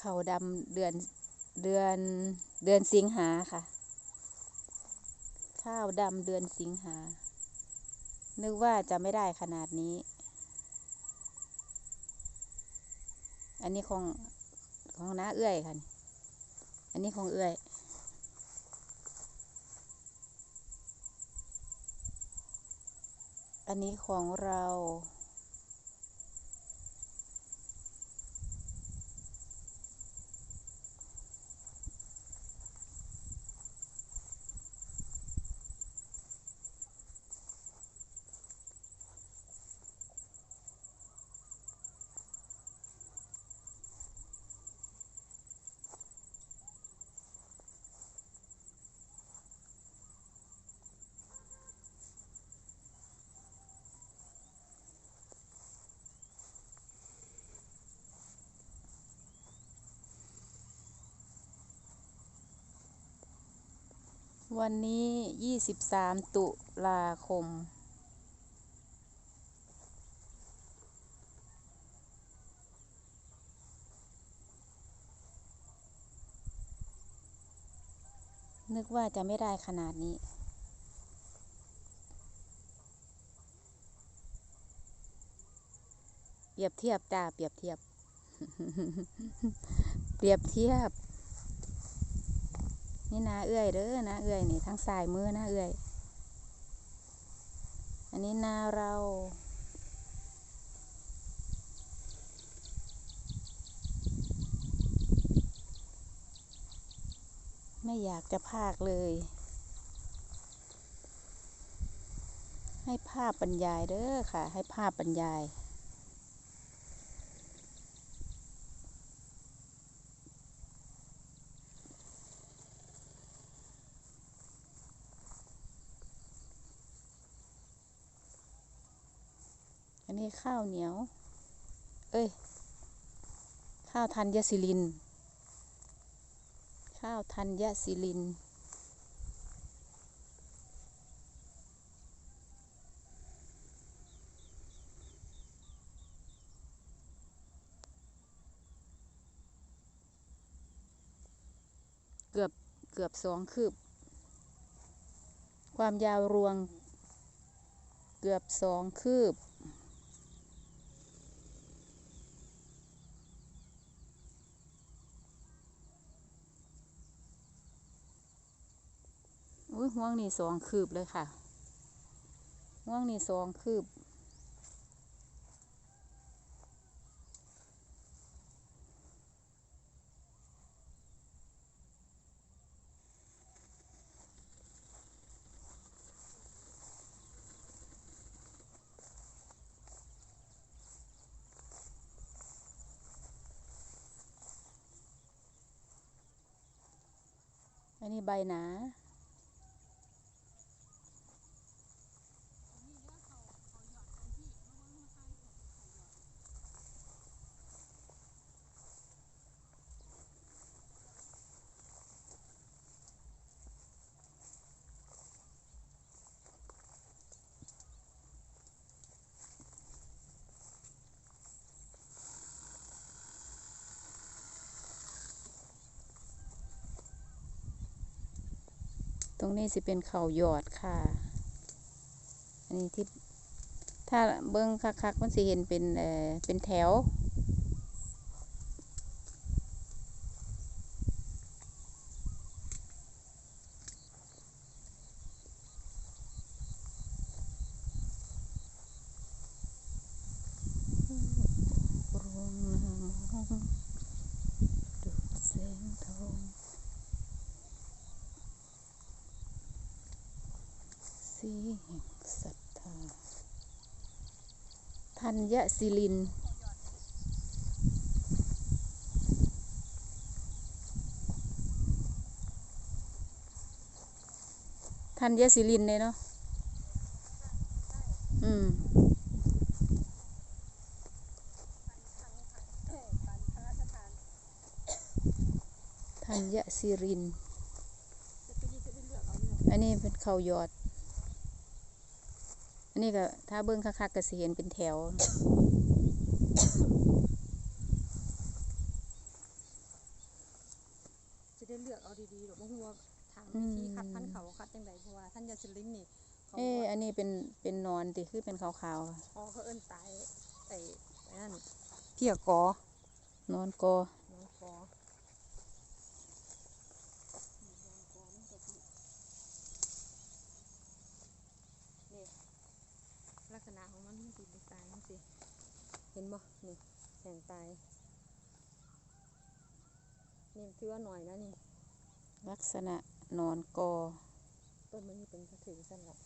เขาดำเดือนเดือนเดือนสิงหาค่ะ ข้าวดำเดือนสิงหา นึกว่าจะไม่ได้ขนาดนี้ อันนี้ของของน้าเอื้อยค่ะ อันนี้ของเอื้อยอันนี้ของเรา วันนี้ยี่สิบสามตุลาคม นึกว่าจะไม่ได้ขนาดนี้ เปรียบเทียบจ้า เปรียบเทียบ เปรียบเทียบ นี่นาเอื้อยเด้อนาเอื้อยนี่ทั้งสายมือนาเอื้อย อันนี้นาเรา ไม่อยากจะพากเลย ให้ภาพบรรยายเด้อค่ะ ให้ภาพบรรยาย ข้าวเหนียว เอ้ย ข้าวธัญศิลิน ข้าวธัญศิลิน เกือบ เกือบสองคืบ ความยาวรวงเกือบสองคืบ ห่วงนี่สองคืบเลยค่ะ ห่วงนี่สองคืบ อันนี้ใบหนา ตรงนี้สิเป็นเขาหยอดค่ะ อันนี้ที่ถ้าเบิ้งคักๆมันสิเห็นเป็นเอ่อเป็นแถว รวงน้ำดูดแสงทอง สีแห่งศรัทธาธัญศิลิน ธัญศิลินเลยเนาะ อืมธัญศิริน อันนี้เป็นเขาหยอด อันนี้ก็ถ้าเบิ้งคักๆก็สิเห็นเป็นแถวได้เลือกเอาดีๆหรอกบ่ฮู้ว่าถามอืวิมธีคัดพันธุ์เขาคัดจังไดเพราะว่าท่านยาสลินนี่เขาเอ๊ะว่าอันนี้เป็นเป็นนอนติคือเป็นขาวๆค่ะอ๋อเขาเอิ้นตายไอ้ไอ้นั่นเพียกอนอนกอน้องกอนี่ลักษณะของมันมันสิเป็น ตายมันสิเห็นบ่นี่แสงตาย นี่ถือว่าหน่อยนะนี่ ลักษณะนอนกอ ต้นมันนี่เป็นกระถือสั้นละ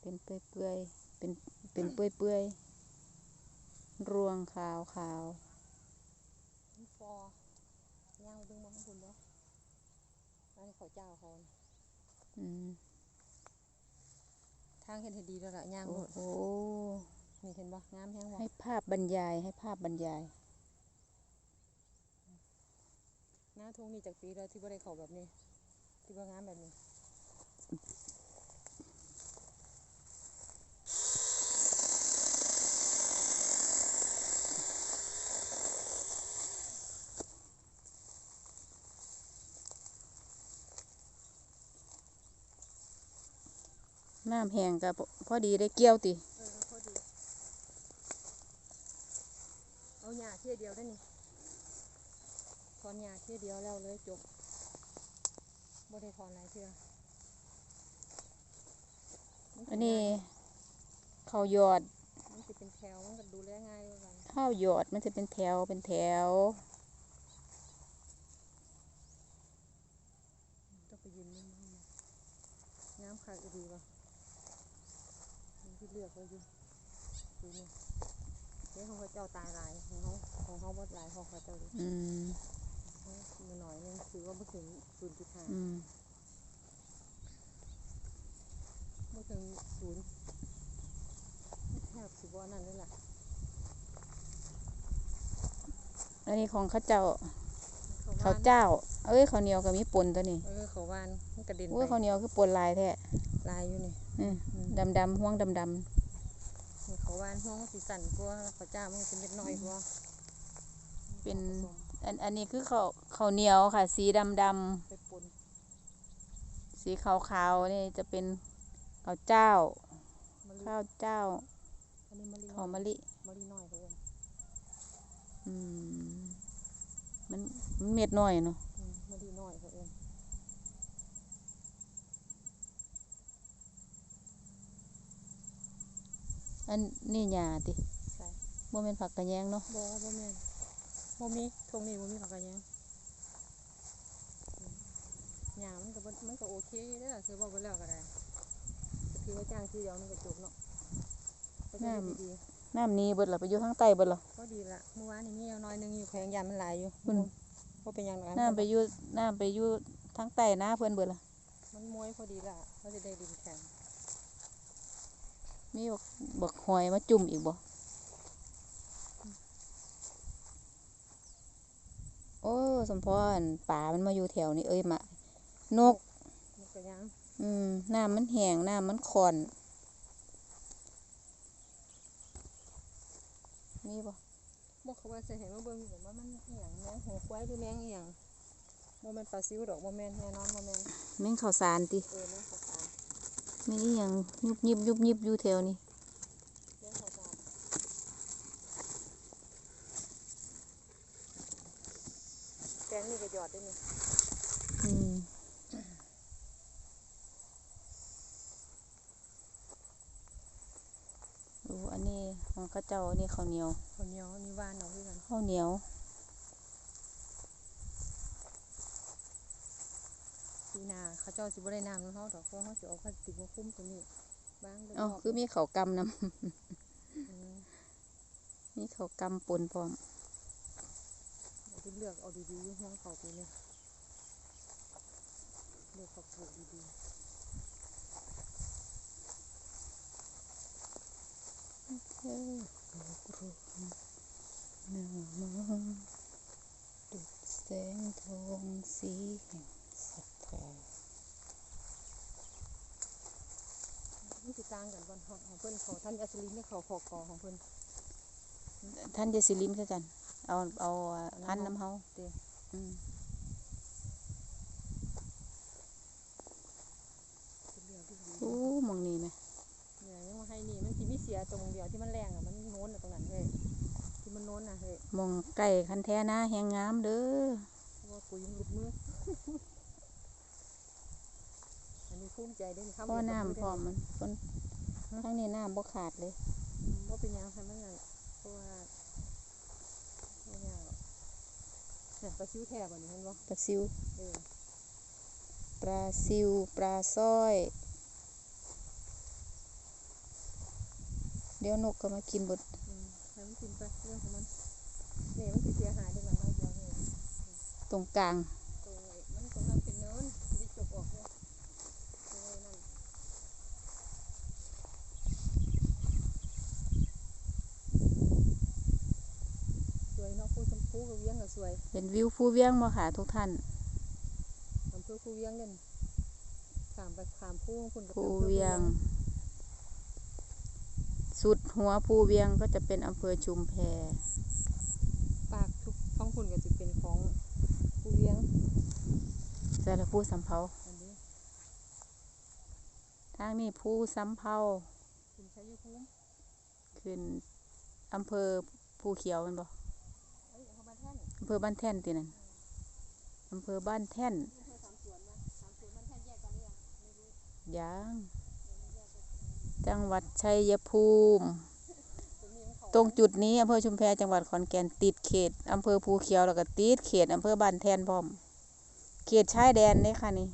เป็นเปื่อยๆเป็นเป็นเปื่อยๆรวงขาวขาวมันฟอย่างเบิ่งมองคุณบ่อันนี้เขาเจ้าเขาน่ะๆอืม ทางเห็นให้ดีแล้วล่ะย่างโอ้โลดโหนี่เห็นบ่งามแฮงบ่ให้ภาพบรรยายให้ภาพบรรยายหน้าทงนี่จากปีแล้วที่บ่ได้เข้าแบบนี้ ที่บ่งามแบบนี้ น้ำแห้งก็พอดีได้เกี่ยวติเออพอดี เอาหญ้าเที่ยเดียวได้นี่ถอนหญ้าเที่ยเดียวแล้วเลยจบบ่ได้ถอนหลายเทื่อมัสิอันนี้ง่ายข้าวหยอด มันสิเป็นแถว มันก็ดูแลง่ายกว่ากันข้าวหยอดมันจะเป็นแถวเป็นแถวต้องไปยืนนิ่งๆนะงามคักอีดีบ่มัน ที่เลือกไว้อยู่ดูนี่เดี๋ยวของเขาเจ้าตายหลายของเขาของเขาบ่หลายของเขาเจ้าดิอืมมีหน่อยนึงคือว่าไม่ถึงศูนย์จุดห้าอืมไม่ถึงศูนย์แทบสิบว่านั่นเลยล่ะอันนี้ของข้าวเจ้าเขาข้าววานเจ้า เอ้ยข้าวเหนียวก็มีปนตัวนี้ เออเขาวานมันกระเด็นโอ้ยไปข้าวเหนียวคือปนลายแท้ ลายอยู่นี่อืมอืมดำดำๆห่วงดำดนี่เขาวานห้องสีสันกว่าเขาเจ้ามันเป็นเล็กน้อยกว่าำเป็นอันอันนี้คือข้าวข้าวเหนียวค่ะ สีดำดไปปนำสีขาวขาวๆนี่จะเป็นข้าวเจ้ามะลิข้าวเจ้าอันนี้มะลิข้าวมะลิมะลิน้อยเขาเอิ้นอืมมันมันเม็ดน้อยเนาะ อืมมะลิน้อยเขาเอิ้น อันนี่หญ้าติใช่บ่แม่นผักกระแยงเนาะบ่บ่แม่นบ่มีทงนี้บ่มีผักกระแยงอืมหญ้ามันก็บ่มันก็โอเคอยู่เด้อคือว่าบ่แล้วก็ได้ก็คือว่าจ้างทีเดียวมันก็จบเนาะก็จะได้ดีๆน้ำนี้เบิดละไปอยู่ทางใต้เบิดละก็ดีละเมื่อวานนี้มีเอาน้อยหนึงอยู่แขวงยามมันหลายอยู่อืมก็เป็นอย่างนั้นน้ำไปอยู่น้ำไปอยู่ทางใต้นะเพิ่นเบิดละมันมวยพอดีละเขาจะได้ดินแข็ง มีบักบักหอยมาจุ่มอีกบ่โอ้สมพรป่ามันมาอยู่แถวนี้เอ้ยมานกมันก็ยังอืมน้ำมันแห้งน้ำมันขอนมีบ่บอกเขาว่าจะเห็นว่าเบิ่งอยู่ว่ามันอหย่างแมงหัวควายหรือแมงอหย่างโมเมนปลาซิวดอกโมเมนแน่นอนโมเมนแม่งข้าวสารติเออแมงขาวสาร มีอีหยังยุบยิบยุบยิบอยู่แถวนี้แมงขาวสารแกงนี่ก็หยอดได้นี่อืมดูอันนี้ของเข้าเจ้าอันนี้ข้าวเหนียวข้าวเหนียวนี่หวานเอาด้วยกันข้าวเหนียว ปีหน้าเขาเจ้าสิบ่ได้น้ำของเขาดอกเพราะเขาสิเอาพลาสติกมาคลุ้มตรงนี้บางเรื่องเอ้าออกคือมีข้าวกำนำอืมมีข้าวกำปนพร้อมเดี๋ยวจะเลือกเอาดีๆอยู่ห้องเขาปีนี้เลือกเขาปลูกดีๆเอ้ยรวมหน้ามองดุจแสงทองสีแห่งศรัทธา มันสิ ต่างกันบ่ของของเพิ่นเขาท่านอัศรินเนี่ยเขาขอกอของเพิ่นท่านจะสิลิ้นคือกัน เอาเอาพันน้ำเฮาเด้อืมเป็นเรื่องที่ดีโอ้หมองนี้ไหมเนี่ยยังมาให้นี่มันสิมีเสียตรงเดียวที่มันแรงอะมันโน้นอะตรงนั้นเลยที่มันโน้นอะเฮ้ยหมองไก่คันแท้นะแหงงามเด้อเพราะว่าปุ๋ยมันหลุดมืออันนี้ภูมิใจเด้อพ่อน้ำพร้อมมันคน ทั้งนี้น้ำบ่ขาดเลยว่าเป็นหยังทำมันนั่นเพราะว่าไม่ยากหรอกเนี่ยปลาซิวแทบอันนี้เห็นบ่ปลาซิวเออปลาซิวปลาสร้อย เดี๋ยวนกก็มากินเบดอืมให้มันกินไปเรื่องของมันเนี่ยมันสิเสียหายได้หลังน้อยเดียวเนี่ยตรงกลาง ตรงไอ้มันตรงนั้นเป็นเนินสิได้จบออกเนี่ยตรงไอ้นั่นสวยเนาะผู้ชมพูกับเวียงก็ สวยเป็นวิวภูเวียงบ่ค่ะทุกท่านอำเภอภูเวียงเนี่ยขามไปขามผู้ของคุณก็ภูป็นอำภอเวียง สุดหัวภูเวียงก็จะเป็นอำเภอชุมแพปากทุกท้องคุณก็จะเป็นของภูเวียงแต่ละภูสำเภาอันนี้ทางนี้ภูสำเภาคุณชัยภูมิขึ้นอำเภอภูเขียวแมันบ่ เอ้ยเอามาแท่น อำเภอบ้านแท่นตินั่นอำเภอบ้านแท่นอำเภอสามสวนมาสามสวนมันแท่นแยกกันหรือยังไม่รู้ยางจังหวัดชัยภูมิตรงนี้มันเขาตรงจุดนี้อำเภอชุมแพจังหวัดขอนแก่นติดเขตอำเภอภูเขียวแล้วก็ติดเขตอำเภอบ้านแท่นพร้อม เขตชายแดนเด้ค่ะนี่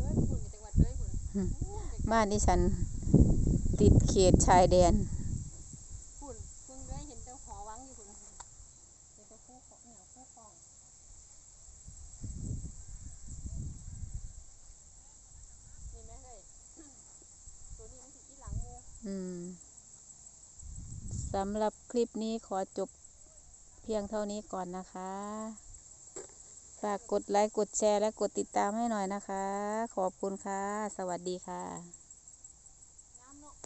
เอ้ยคุณจังหวัดเลยคุณอืมบ้านดิฉันติดเขตชายแดน คุณคุณได้เห็นแต่หอวังอยู่คุณเห็นแต่คู่ของเนี่ยคู่ของนี่แม่เลยตัวนี้มันสิที่หลังงู อืม สำหรับคลิปนี้ขอจบเพียงเท่านี้ก่อนนะคะ ฝากกดไลค์ กดแชร์ และกดติดตามให้หน่อยนะคะ ขอบคุณค่ะ สวัสดีค่ะ